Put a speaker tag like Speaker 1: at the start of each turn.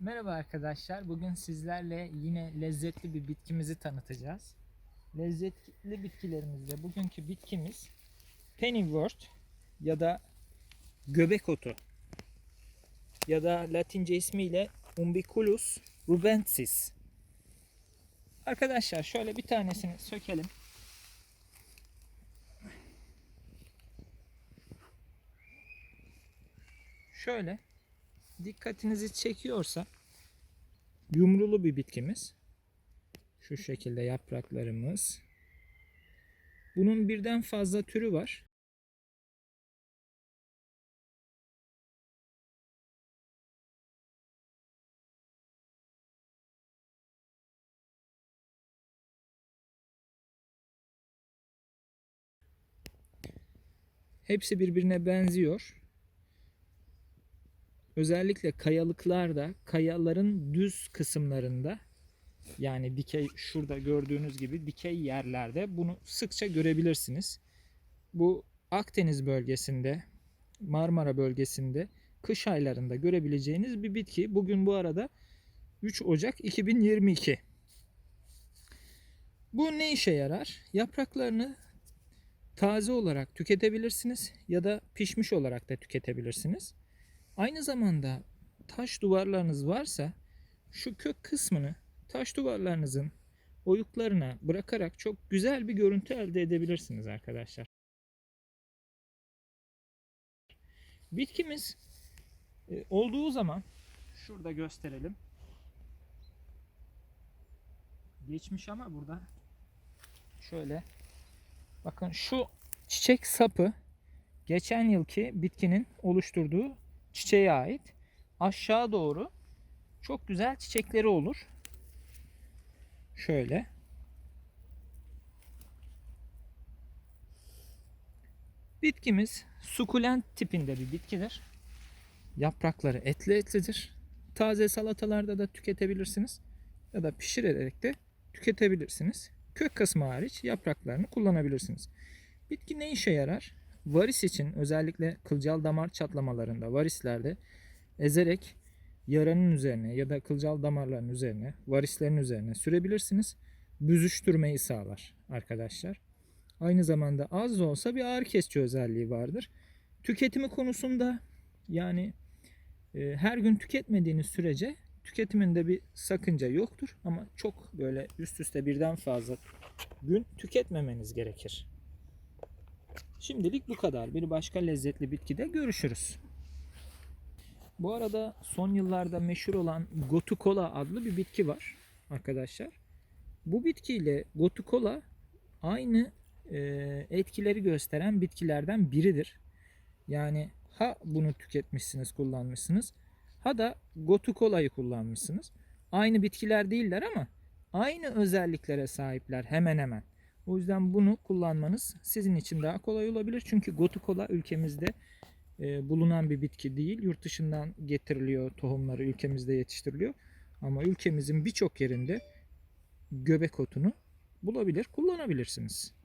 Speaker 1: Merhaba arkadaşlar. Bugün sizlerle yine lezzetli bir bitkimizi tanıtacağız. Lezzetli bitkilerimizde bugünkü bitkimiz Pennywort ya da göbek otu ya da Latince ismiyle Umbiculus rubensis. Arkadaşlar şöyle bir tanesini sökelim. Şöyle dikkatinizi çekiyorsa yumrulu bir bitkimiz. Şu şekilde yapraklarımız. Bunun birden fazla türü var. Hepsi birbirine benziyor. Özellikle kayalıklarda, kayaların düz kısımlarında yani dikey şurada gördüğünüz gibi dikey yerlerde bunu sıkça görebilirsiniz. Bu Akdeniz bölgesinde, Marmara bölgesinde kış aylarında görebileceğiniz bir bitki. Bugün bu arada 3 Ocak 2022. Bu ne işe yarar? Yapraklarını taze olarak tüketebilirsiniz ya da pişmiş olarak da tüketebilirsiniz. Aynı zamanda taş duvarlarınız varsa şu kök kısmını taş duvarlarınızın oyuklarına bırakarak çok güzel bir görüntü elde edebilirsiniz arkadaşlar. Bitkimiz e, olduğu zaman şurada gösterelim. Geçmiş ama burada şöyle bakın şu çiçek sapı geçen yılki bitkinin oluşturduğu çiçeğe ait. Aşağı doğru çok güzel çiçekleri olur. Şöyle. Bitkimiz sukulent tipinde bir bitkidir. Yaprakları etli etlidir. Taze salatalarda da tüketebilirsiniz. Ya da pişirerek de tüketebilirsiniz. Kök kısmı hariç yapraklarını kullanabilirsiniz. Bitki ne işe yarar? Varis için özellikle kılcal damar çatlamalarında, varislerde ezerek yaranın üzerine ya da kılcal damarların üzerine, varislerin üzerine sürebilirsiniz. Büzüştürmeyi sağlar arkadaşlar. Aynı zamanda az da olsa bir ağrı kesici özelliği vardır. Tüketimi konusunda yani e, her gün tüketmediğiniz sürece tüketiminde bir sakınca yoktur. Ama çok böyle üst üste birden fazla gün tüketmemeniz gerekir. Şimdilik bu kadar. Bir başka lezzetli bitkide görüşürüz. Bu arada son yıllarda meşhur olan Gotukola adlı bir bitki var arkadaşlar. Bu bitkiyle Gotukola aynı e, etkileri gösteren bitkilerden biridir. Yani ha bunu tüketmişsiniz, kullanmışsınız ha da Gotukola'yı kullanmışsınız. Aynı bitkiler değiller ama aynı özelliklere sahipler hemen hemen. O yüzden bunu kullanmanız sizin için daha kolay olabilir. Çünkü Gotukola ülkemizde e, bulunan bir bitki değil. Yurt dışından getiriliyor tohumları ülkemizde yetiştiriliyor. Ama ülkemizin birçok yerinde göbek otunu bulabilir, kullanabilirsiniz.